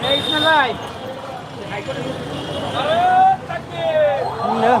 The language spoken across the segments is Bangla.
Hey, it's my life. nữa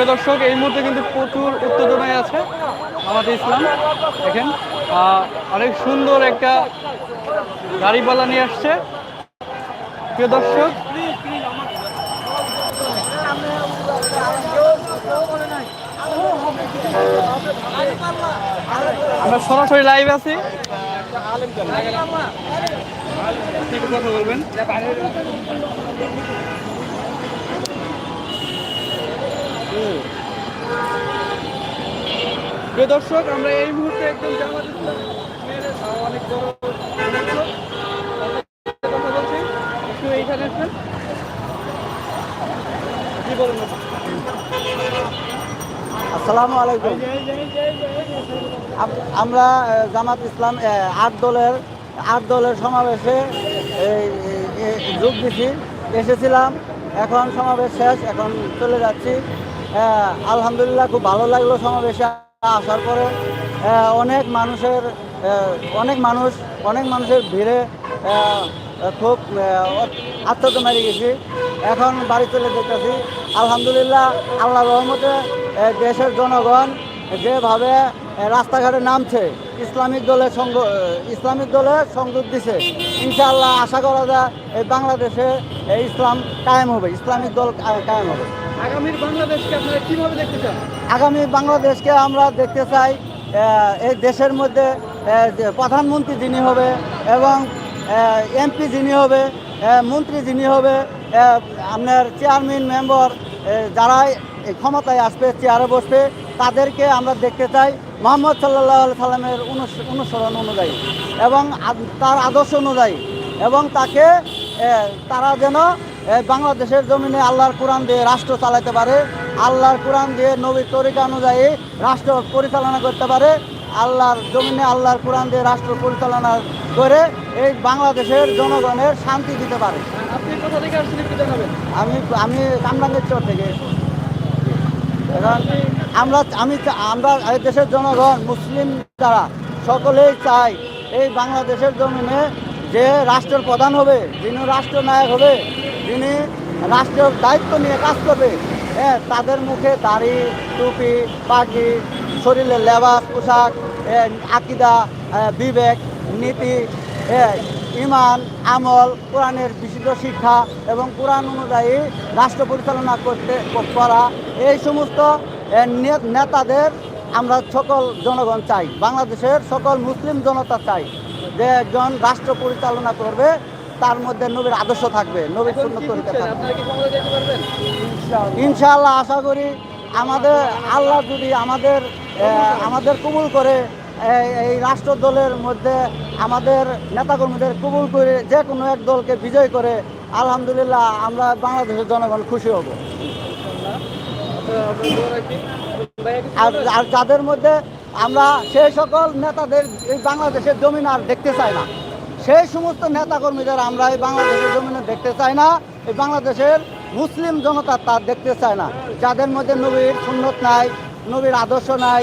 প্রিয় দর্শক এই মুহূর্তে কিন্তু প্রচুর উত্তেজনায় আছে আমাদের ইসলাম। দেখেন অনেক সুন্দর একটা গাড়িপালা নিয়ে আসছে। প্রিয় দর্শক আমরা সরাসরি লাইভ আছি। কথা বলবেন। দর্শক, আমরা এই মুহূর্তে একদম অনেক আসসালামু আলাইকুম। আমরা জামাত ইসলাম আট দলের আট দলের সমাবেশে যোগ দিছি। এসেছিলাম। এখন সমাবেশ শেষ। এখন চলে যাচ্ছি। আলহামদুলিল্লাহ, খুব ভালো লাগল সমাবেশে। আসার পরে অনেক মানুষের অনেক মানুষ, অনেক মানুষের ভিড়ে খুব আত্মত মেরে গেছি। এখন বাড়ি চলে যেতেছি। আলহামদুলিল্লাহ, আল্লাহ রহমতে দেশের জনগণ যেভাবে রাস্তাঘাটে নামছে ইসলামিক দলের সঙ্গ ইসলামিক দলে সংযোগ দিছে। ইনশাআল্লাহ আশা করা যায় এই বাংলাদেশে ইসলাম কায়েম হবে ইসলামিক দল কায়েম হবে। আগামীর বাংলাদেশকে আপনারা কীভাবে দেখতে চান? আগামী বাংলাদেশকে আমরা দেখতে চাই এই দেশের মধ্যে প্রধানমন্ত্রী যিনি হবে এবং এমপি যিনি হবে মন্ত্রী যিনি হবে আপনার চেয়ারম্যান মেম্বার যারা এই ক্ষমতায় আসবে চেয়ারে বসবে তাদেরকে আমরা দেখতে চাই মোহাম্মদ সাল্লাহ সাল্লামের অনুস- অনুসরণ অনুযায়ী এবং তার আদর্শ অনুযায়ী এবং তাকে তারা যেন বাংলাদেশের জমিনে আল্লাহর কোরআন দিয়ে রাষ্ট্র চালাতে পারে আল্লাহর কোরআন দিয়ে নবীর তরিকা অনুযায়ী রাষ্ট্র পরিচালনা করতে পারে আল্লাহর জমিনে আল্লাহর কোরআন দিয়ে রাষ্ট্র পরিচালনা করে এই বাংলাদেশের জনগণের শান্তি দিতে পারে। আমি আমি কামরাঙ্গের চর থেকে। এখন আমরা, আমি আমরা দেশের জনগণ, মুসলিম যারা, সকলেই চাই এই বাংলাদেশের জমিনে যে রাষ্ট্রের প্রধান হবে, যিনি রাষ্ট্রনায়ক হবে, যিনি রাষ্ট্রের দায়িত্ব নিয়ে কাজ করবে হ্যাঁ তাদের মুখে দাড়ি, টুপি পাখি শরীরে লেবাস, পোশাক আকিদা বিবেক, নীতি ইমান, আমল, কোরআনের বিশুদ্ধ শিক্ষা এবং কোরআন অনুযায়ী রাষ্ট্র পরিচালনা করতে, করা, এই সমস্ত নেতাদের আমরা সকল জনগণ চাই বাংলাদেশের সকল মুসলিম জনতা চাই যে একজন রাষ্ট্র পরিচালনা করবে তার মধ্যে নবীর আদর্শ থাকবে নবীর তরিকা থাকবে ইনশাআল্লাহ। আশা করি আমাদের আল্লাহ যদি আমাদের আমাদের কবুল করে এই- এই রাষ্ট্র দলের মধ্যে আমাদের নেতাকর্মীদের কবুল করে যে কোনো এক দলকে বিজয় করে আলহামদুলিল্লাহ আমরা বাংলাদেশের জনগণ খুশি হব। আর আর যাদের মধ্যে আমরা সেই সকল নেতাদের এই বাংলাদেশের জমিন আর দেখতে চাই না। সেই সমস্ত নেতাকর্মীদের আমরা এই বাংলাদেশের জমিনে দেখতে চাই না। এই বাংলাদেশের মুসলিম জনতা তা দেখতে চায় না। যাদের মধ্যে নবীর সুন্নত নাই, নবীর আদর্শ নাই